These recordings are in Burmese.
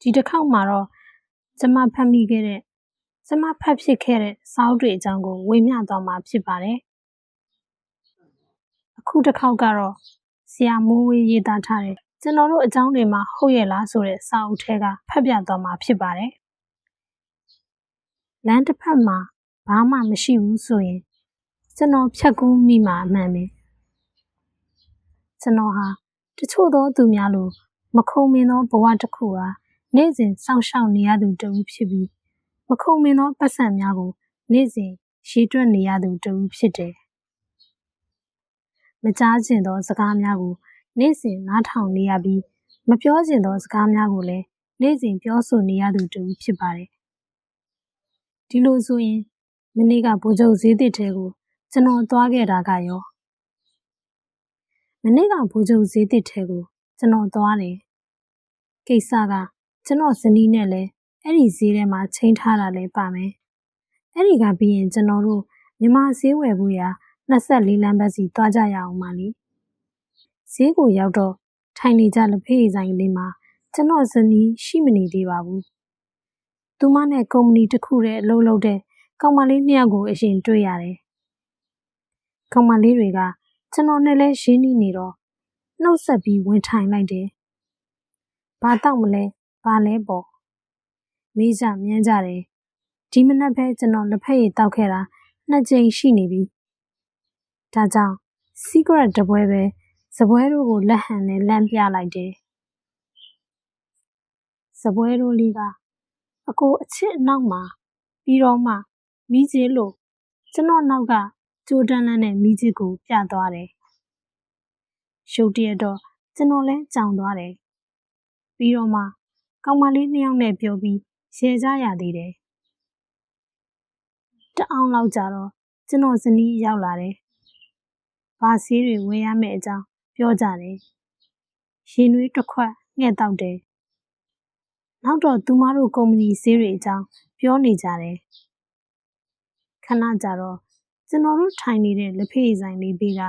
ဒီတစ်ခေါက်မှာတော့ကျမဖတ်မိခဲ့တဲ့ကျမဖတ်ဖြစ်ခဲ့တဲ့စာအုပ်တွေအကြောင်းကိုဝေမျှသွားမှာဖြစ်ပါတယ်အခုတစ်ခေါက်ကတော့ဆရာမိုးဝေးရေးသားထားတဲ့ကျွန်တော်တို့အကြောင်းတွေမှာဟုတ်ရဲ့လားဆိုတဲ့စာအုပ်ထဲကဖတ်ပြသွားမှာဖြစ်ပါတယ်လမ်းတစ်ဖက်မှာဘာမှမရှိဘူးဆိုရင်ကျွန်တော်ဖြတ်ကူးမိမှာအမှန်ပဲကျွန်တော်ဟာတချို့သောသူများလိုမခုံမင်သောဘဝတစ်ခုဟာ နေ့စဉ်စောင့်ရှောက်နေရသူတဦးဖြစ်ပြီးမခုံမင်သောပတ်စံများကိုနေ့စဉ်ရေတွက်နေရသူတဦးဖြစ်တယ်မကြားကျင်သောစကားများကိုနေ့စဉ်နားထောင်နေရပြီးမပြောကျင်သောစကားများကိုလည်းနေ့စဉ်ပြောဆိုနေရသူတူဖြစ်ပါတယ်ဒီလိုဆိုရင်မနေ့ကဗိုလ်ချုပ်ဈေးတစ်ထဲကိုကျွန်တော်သွားခဲ့တာကရောမနေ့ကဗိုလ်ချုပ်ဈေးတစ်ထဲကိုကျွန်တော်သွားတယ်ကိစ္စက ကျွန်တော်ဇနီးနဲ့လည်းအဲ့ဒီဈေးထဲမှာချိန်ထားတာလည်းပါမယ်အဲ့ဒီကပြီးရင်ကျွန်တော်တို့မြမဈေးဝယ်ဖို့ရာ24လမ်းဘက်စီသွားကြရအောင်ပါလေဈေးကိုရောက်တော့ထိုင်နေကြလက်ဖေးဆိုင်လေးမှာကျွန်တော်ဇနီးရှိမနေသေးပါဘူးသူမနဲ့ကုမ္ပဏီတစ်ခုရဲ့အလုပ်လုပ်တဲ့ကောင်မလေးနှစ်ယောက်ကိုအရင်တွေ့ရတယ်ကောင်မလေးတွေကကျွန်တော်နဲ့လဲရင်းနှီးနေတော့နှုတ်ဆက်ပြီးဝင်ထိုင်လိုက်တယ်ဘာတောက်မလဲ ဘာလဲပေါ့မေးကြမြန်းကြတယ်ဒီမနက်ပဲကျွန်တော်လက်ဖက်ရည်တောက်ခဲ့တာနှစ်ကြိမ်ရှိနေပြီဒါကြောင့် secret တပွဲပဲစပွဲတို့ကိုလက်ဟန်နဲ့လမ်းပြလိုက်တယ်စပွဲတို့လေးကအကိုအချစ်အနောက်မှာပြီးတော့မှမိကြီးလို့ကျွန်တော်နောက်ကကြိုးတန်းလန်းနဲ့မိကြီးကိုပြသွားတယ်ရုတ်တရက်တော့ကျွန်တော်လဲကြောင်သွားတယ်ပြီးတော့မှ ကောင်မလေးနှစ်ယောက်နဲ့ပြောပြီးရဲကြရသေးတယ်တအောင်လောက်ကြတော့ကျွန်တော်ဇနီးရောက်လာတယ်ဘာဆေးတွေဝယ်ရမယ့်အကြောင်းပြောကြတယ်။ရင်နွေးတစ်ခွက်ငှက်တောက်တယ်။နောက်တော့သူမတို့ကုမ္ပဏီဆေးတွေအကြောင်းပြောနေကြတယ်။ခဏကြာတော့ကျွန်တော်တို့ထိုင်နေတဲ့လက်ဖေးဆိုင်လေးဘေးက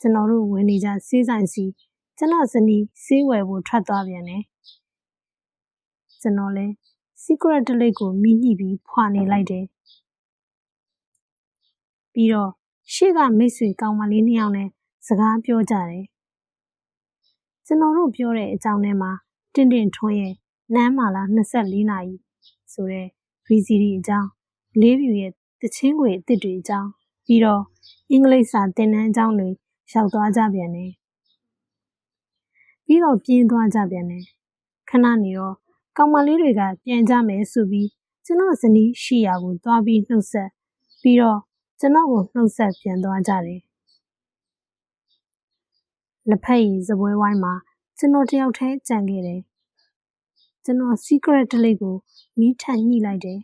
ကျွန်တော်တို့ဝင်နေကြဆေးဆိုင်စီကျွန်တော်ဇနီးဆေးဝယ်ဖို့ထွက်သွားပြန်တယ်။ ကျွန်တော်လဲ secret တလိပ်ကိုမိညှိပြီးဖွာနေလိုက်တယ်။ပြီးတော့ရှေ့ကမိတ်ဆွေကောင်မလေးနှစ်ယောက်နဲ့စကားပြောကြတယ်။ကျွန်တော်တို့ပြောတဲ့အကြောင်းထဲမှာတင့်တင့်ထွန်းရဲ့နမ်းမာလာ24နာရီဆိုတဲ့ VCD အကြောင်းလေးပြူရဲ့တချင်းခွေအစ်စ်တွေအကြောင်းပြီးတော့အင်္ဂလိပ်စာသင်တန်းအကြောင်းတွေရောက်သွားကြပြန်တယ်။ပြီးတော့ပြင်းသွားကြပြန်တယ်။ခဏနေတော့ ကောင်မလေးတွေကပြန်ကြမယ်ဆိုပြီးကျွန်တော်ဇနီးရှိရာကိုသွားပြီးနှုတ်ဆက်ပြီးတော့ကျွန်တော်ကိုနှုတ်ဆက်ပြန်သွားကြတယ်လက်ဖက်ရည်စပွဲဝိုင်းမှာကျွန်တော်တယောက်တည်းကြံခဲ့တယ်ကျွန်တော် secret တလိပ်ကိုမီးထန်ညှိလိုက်တယ်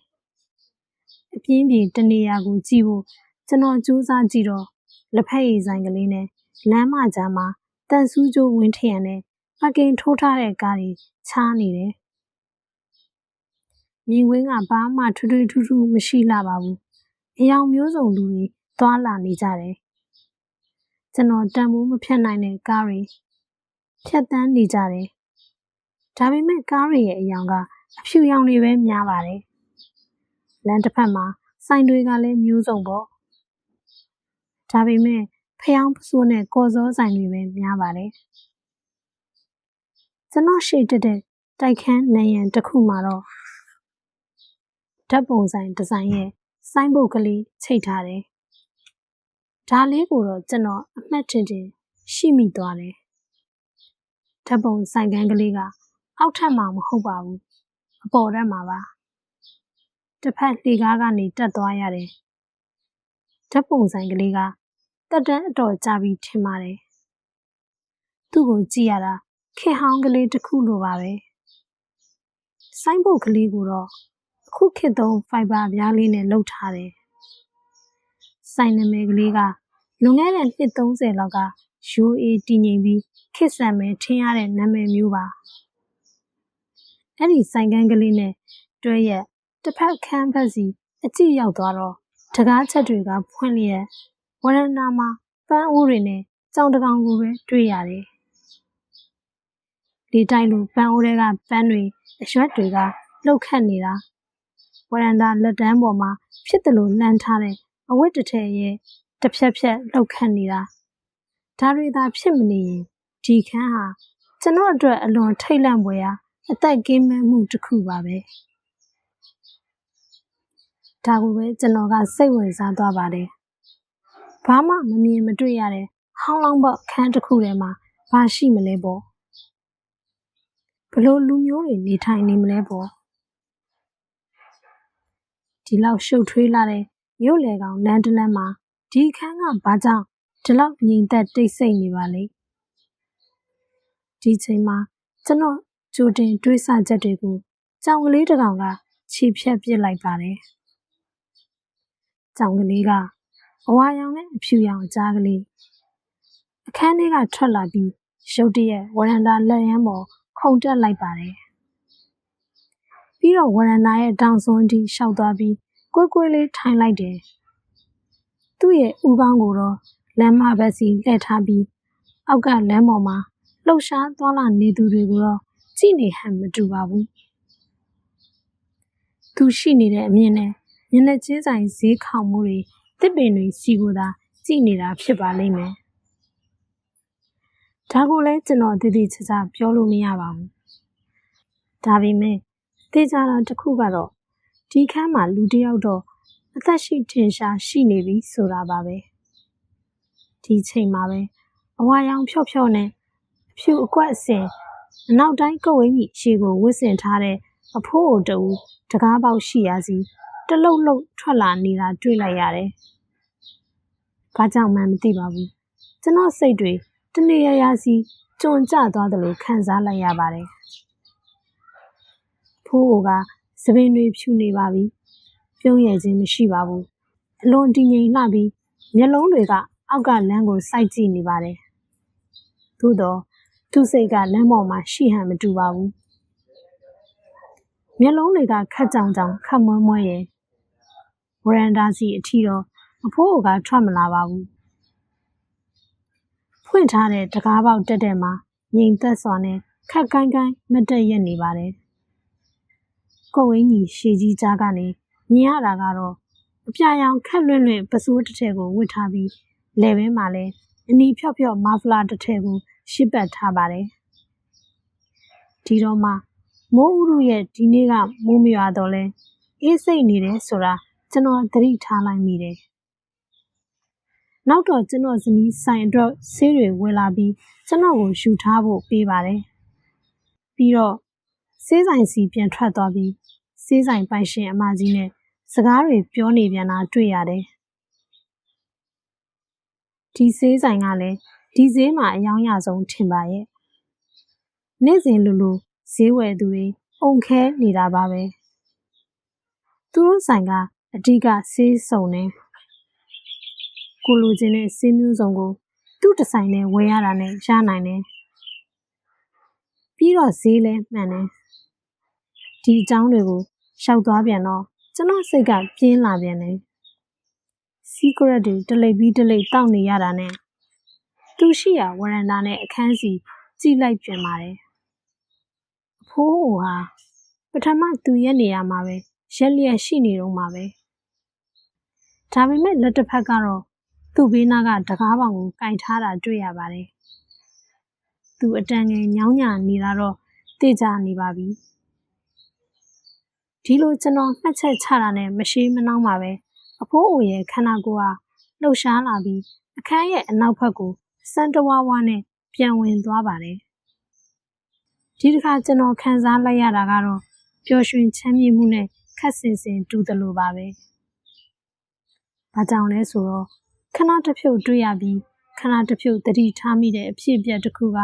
အပြင်းပြေတနေရာကိုကြည့်ဖို့ကျွန်တော်စူးစမ်းကြည့်တော့လက်ဖက်ရည်ဆိုင်ကလေးနဲ့လမ်းမကြားမှာတန်ဆူးကျိုးဝင်းထရံနဲ့ပကင်ထိုးထားတဲ့ကားတွေချားနေတယ် မြင်ကွင်းကဘာမှထွထွထူးထူးမရှိလာပါဘူးအယောင်မျိုးစုံလူတွေသွားလာနေကြတယ်။ကျွန်တော်တန်ဖိုးမဖြတ်နိုင်တဲ့ကားတွေဖြတ်တန်းနေကြတယ်။ဒါပေမဲ့ကားတွေရဲ့အယောင်ကအဖြူရောင်တွေပဲများပါတယ်။လမ်းတစ်ဖက်မှာဆိုင်တွေကလည်းမျိုးစုံပေါ့။ဒါပေမဲ့ဖျောင်းပစိုးနဲ့ကော်စောဆိုင်တွေပဲများပါတယ်။ကျွန်တော်ရှေ့တက်တဲ့တိုက်ခန်းနယံတစ်ခုမှာတော့ ဓာတ်ပုံဆိုင်ဒီဇိုင်းရဲ့ဆိုင်းဘုတ်ကလေးချိတ်ထားတယ်။ဒါလေးကိုတော့ကျွန်တော်အမှတ်ထင်ထင်ရှိမိသွားတယ်။ဓာတ်ပုံဆိုင်ကန်းကလေးကအောက်ထပ်မှာမဟုတ်ပါဘူး။အပေါ်ထပ်မှာပါ။တစ်ဖက်လှေကားကနေတက်သွားရတယ်။ဓာတ်ပုံဆိုင်ကလေးကတက်တန်းအတော်ကြာပြီးထင်ပါတယ်။သူ့ကိုကြည့်ရတာခင်ဟောင်းကလေးတစ်ခုလိုပါပဲ။ဆိုင်းဘုတ်ကလေးကိုတော့အ ခုခေတ်သုံးဖိုင်ဘာပြားလေးနဲ့လုပ်ထားတယ်။ဆိုင်နာမည်ကလေးကလွန်ခဲ့တဲ့နှစ်30လောက်ကရိုးအေးတည်ငြိမ်ပြီးခေတ်ဆန်မဲ့ထင်ရတဲ့နာမည်မျိုးပါ။အဲ့ဒီဆိုင်ကန်းကလေးနဲ့တွဲရက်တစ်ဖက်ခန်းဖက်စီအကြည့်ရောက်သွားတော့တကားချက်တွေကဖွင့်လျက်ဝရဏမှာပန်းအိုးတွေနဲ့ကြောင်တကောင်ကိုပဲတွေ့ရတယ်။လလေတိုက်လို့ပန်းအိုးတွေကပန်းတွေအရွက်တွေကလှုပ်ခတ်နေတာ ဝရန်တာလက်တန်းပေါ်မှာဖြစ်တယ်လို့လှမ်းထားတဲ့အဝတ်တစ်ထည်ရဲ့တစ်ဖြက်ဖြက်လှုပ်ခတ်နေတာဒါတွေသာဖြစ်မနေရင်ဒီခန်းဟာကျွန်တော်အတွက်အလွန်ထိတ်လန့်ဖွယ်ရာအသက်ကင်းမဲ့မှုတစ်ခုပါပဲဒါကိုပဲကျွန်တော်ကစိတ်ဝင်စားသွားပါတယ်ဘာမှမမြင်မတွေ့ရတဲ့ဟောင်းလောင်းဘော့ခန်းတစ်ခုထဲမှာဘာရှိမလဲပေါ့ဘလို့လူမျိုးတွေနေထိုင်နေမလဲပေါ့ ဒီလောက်ရှုပ်ထွေးလာတဲ့မြို့လေကောင်လမ်းတလမ်းမှာဒီခန်းကဘာကြောင့်ဒီလောက်ငြိမ်သက်တိတ်ဆိတ်နေပါလဲဒီချိန်မှာကျွန်တော်ကြိုတင်တွေးဆချက်တွေကိုကြောင်ကလေးတစ်ကောင်ကခြေဖြတ်ပစ်လိုက်ပါတယ်ကြောင်ကလေးကအဝါရောင်နဲ့အဖြူရောင်ကြားကလေးအခန်းထဲကထွက်လာပြီးရုတ်တရက်ဝရန်တာလက်ရမ်းပေါ်ခုန်တက်လိုက်ပါတယ် ပြီးတော့ဝရန်တာရဲ့တောင်စွန်းတီရှောက်သွားပြီးကွဲကွဲလေးထိုင်လိုက်တယ်သူ့ရဲ့ဦးခေါင်းကိုတော့လမ်းမဘက်စီလှည့်ထားပြီးအောက်ကလမ်းပေါ်မှာလှုပ်ရှားသွားလာနေသူတွေကိုတော့ကြည့်နေဟန်မတူပါဘူးသူရှိနေတဲ့အမြင်နဲ့မျက်နှာချင်းဆိုင်ဈေးခေါင်မှုတွေတစ်ပင်တွေစီကိုသာကြည့်နေတာဖြစ်ပါလိမ့်မယ်ဒါကိုလည်းကျွန်တော်တည်တည်ချာချာပြောလို့မရပါဘူးဒါပေမဲ့ တေချာတာတစ်ခုကတော့ဒီခန်းမှာလူတစ်ယောက်တော့အသက်ရှိထင်ရှားရှိနေပြီဆိုတာပါပဲဒီချိန်မှာပဲအဝါရောင်ဖြော့ဖြော့နဲ့အဖြူအကွက်အစင်အနောက်တိုင်းကုတ်ဝင်းကြီးရှေကိုဝစ်စင်ထားတဲ့အဖိုးအိုတူတကားပေါက်ရှိရစီတလုတ်လုတ်ထွက်လာနေတာတွေ့လိုက်ရတယ်။ဘာကြောင့်မှမသိပါဘူး။ကျွန်တော်စိတ်တွေတနေရရစီကြုံကြသွားတယ်လို့ခံစားလိုက်ရပါတယ်။ ဖိုးအိုကသပင်တွေဖြူနေပါပြီ။ပြုံးရခြင်းမရှိပါဘူး။အလွန်တည်ငြိမ်လှပြီးမျက်လုံးတွေကအောက်ကလမ်းကိုစိုက်ကြည့်နေပါတယ်။သို့တော့သူ့စိတ်ကလမ်းပေါ်မှာရှိဟန်မတူပါဘူး။မျက်လုံးတွေကခက်ကြောင်ကြောင်ခက်မွဲမွဲရဲ့ဝရန်ဒါစီအထီတော့အဖိုးအိုကထွက်မလာပါဘူး။ဖွင့်ထားတဲ့တကားပေါက်တက်တဲ့မှာငြိမ်သက်စွာနဲ့ခက်ကိုင်းကိုင်းမတ်တက်ရက်နေပါတယ်။ ကိုဝင်းကြီးရှေကြီးကြားကနေမြင်ရတာကတော့အပြာရောင်ခက်လွင့်လွင့်ပစိုးတစ်ထည်ကိုဝတ်ထားပြီးလယ်ဘင်းမှာလည်းအနီဖြော့ဖြော့မာဖလာတစ်ထည်ကိုရှစ်ပတ်ထားပါတယ်။ဒီတော့မှမိုးဥရုရဲ့ဒီနေ့ကမိုးမရွာတော့လဲအေးစိတ်နေတယ်ဆိုတာကျွန်တော်သတိထားလိုက်မိတယ်။နောက်တော့ကျွန်တော်ဇနီးဆိုင်အတွက်ဆေးတွေဝယ်လာပြီးကျွန်တော်ကိုယူထားဖို့ပေးပါတယ်။ပြီးတော့ဆေးဆိုင်စီပြန်ထွက်သွားပြီး ဆေးဆိုင်ပိုင်ရှင်အမကြီးနဲ့စကားတွေပြောနေပြန်တာတွေ့ရတယ်။ဒီဆေးဆိုင်ကလည်းဒီဈေးမှာအယောင်ရဆုံးထင်ပါရဲ့။နေ့စဉ်လိုလိုဈေးဝယ်သူတွေအုံခဲနေတာပါပဲ။သူတို့ဆိုင်ကအဓိကဆေးစုံနေကိုလိုချင်တဲ့ဆေးမျိုးစုံကိုသူ့တဆိုင်နဲ့ဝယ်ရတာနဲ့ရနိုင်တယ်ပြီးတော့ဈေးလည်းမှန်တယ်ဒီအကြောင်းတွေကို ရှောက်သွားပြန်တော့ကျွန်တော်စိတ်ကပြင်းလာပြန်တယ်စီကရက်တွေတလိပ်ပြီးတလိပ်တောက်နေရတာနဲ့သူရှိရာဝရန်တာနဲ့အခန်းစီကြည့်လိုက်ပြန်ပါတယ်အဖိုးဟိုဟာပထမသူရဲ့နေရာမှာပဲရက်လျက်ရှိနေတော့မှာပဲဒါပေမဲ့လက်တစ်ဖက်ကတော့သူ့ဘေးနားကတကားပေါင်ကိုကင်ထားတာတွေ့ရပါတယ်။သူအတန်ငယ်ညောင်းညာနေတာတော့သိကြနေပါပြီ။ ဒီလိုကျွန်တော်မှတ်ချက်ချတာနဲ့မရှိမနှောင်းပါပဲအဖိုးအိုရဲ့ခန္ဓာကိုယ်ဟာလှုပ်ရှားလာပြီးအခန်းရဲ့အနောက်ဘက်ကိုစံတဝါဝါနဲ့ပြန်ဝင်သွားပါတယ်။ဒီတစ်ခါကျွန်တော်ခံစားလိုက်ရတာကတော့ပျော်ရွှင်ချမ်းမြေ့မှုနဲ့ခက်ဆင်ဆင်တူတယ်လို့ပါပဲ။ဘာကြောင့်လဲဆိုတော့ခဏတစ်ဖြုတ်တွေ့ရပြီးခဏတစ်ဖြုတ်တတိထားမိတဲ့အဖြစ်အပျက်တစ်ခုက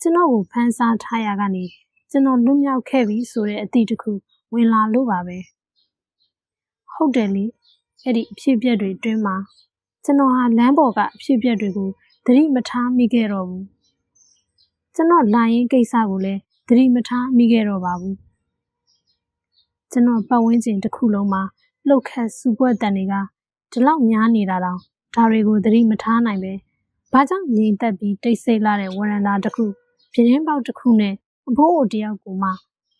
ကျွန်တော်ကိုဖန်ဆားထားရကနေကျွန်တော်လွတ်မြောက်ခဲ့ပြီဆိုတဲ့အသည့်တစ်ခု ဝင်လာလို့ပါပဲဟုတ်တယ်လေအဲ့ဒီအဖြစ်အပျက်တွေတွင်းမှာကျွန်တော်ဟာလမ်းပေါ်ကအဖြစ်အပျက်တွေကိုသတိမထားမိခဲ့တော့ဘူးကျွန်တော်လာရင်ကိစ္စကိုလည်းသတိမထားမိခဲ့တော့ပါဘူးကျွန်တော်ပတ်ဝန်းကျင်တစ်ခုလုံးမှာလှုပ်ခတ်စူပွက်တန်တွေကဒီလောက်များနေတာတောင်ဒါတွေကိုသတိမထားနိုင်ပဲဘာကြောင့်ငြိမ်သက်ပြီးတိတ်ဆိတ်လာတဲ့ဝရန်တာတစ်ခုပြင်းပေါက်တစ်ခုနဲ့အဖိုးအိုတယောက်ကိုမှ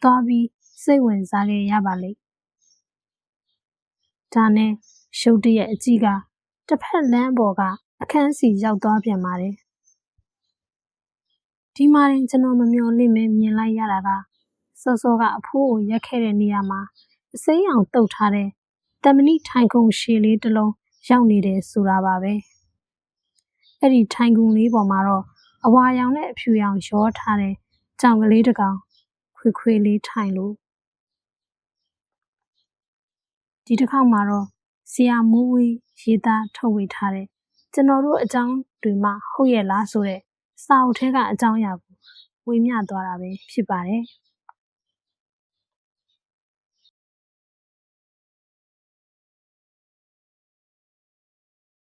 သွားပြီး စိတ်ဝင်စားခဲ့ရပါလိမ့်ဒါနဲ့ရှုပ်တရက်အကြီးကတစ်ဖက်လမ်းပေါ်ကအခန်းစီရောက်သွားပြန်ပါတယ်ဒီမှာရင်ကျွန်တော်မမျှော်လင့်မဲမြင်လိုက်ရတာကစောစောကအဖိုးကိုရက်ခဲ့တဲ့နေရာမှာအစိမ်းအောင်တုတ်ထားတဲ့တမဏိထိုင်ခုံရှည်လေးတစ်လုံးရောက်နေတယ်ဆိုတာပါပဲအဲ့ဒီထိုင်ခုံလေးပေါ်မှာတော့အဝါရောင်နဲ့အဖြူရောင်ရောထားတဲ့ကြောင်ကလေးတစ်ကောင်ခွေခွေလေးထိုင်လို့ ဒီတစ်ခေါက်မှာတော့ဆရာမိုးဝေးရေးသားထုတ်ဝေထားတဲ့ကျွန်တော်တို့အကြောင်းတွေမှဟုတ်ရဲ့လားဆိုတဲ့စာအုပ်ထဲကအကြောင်းအရာကိုဝေမျှသွားတာပဲဖြစ်ပါတယ်။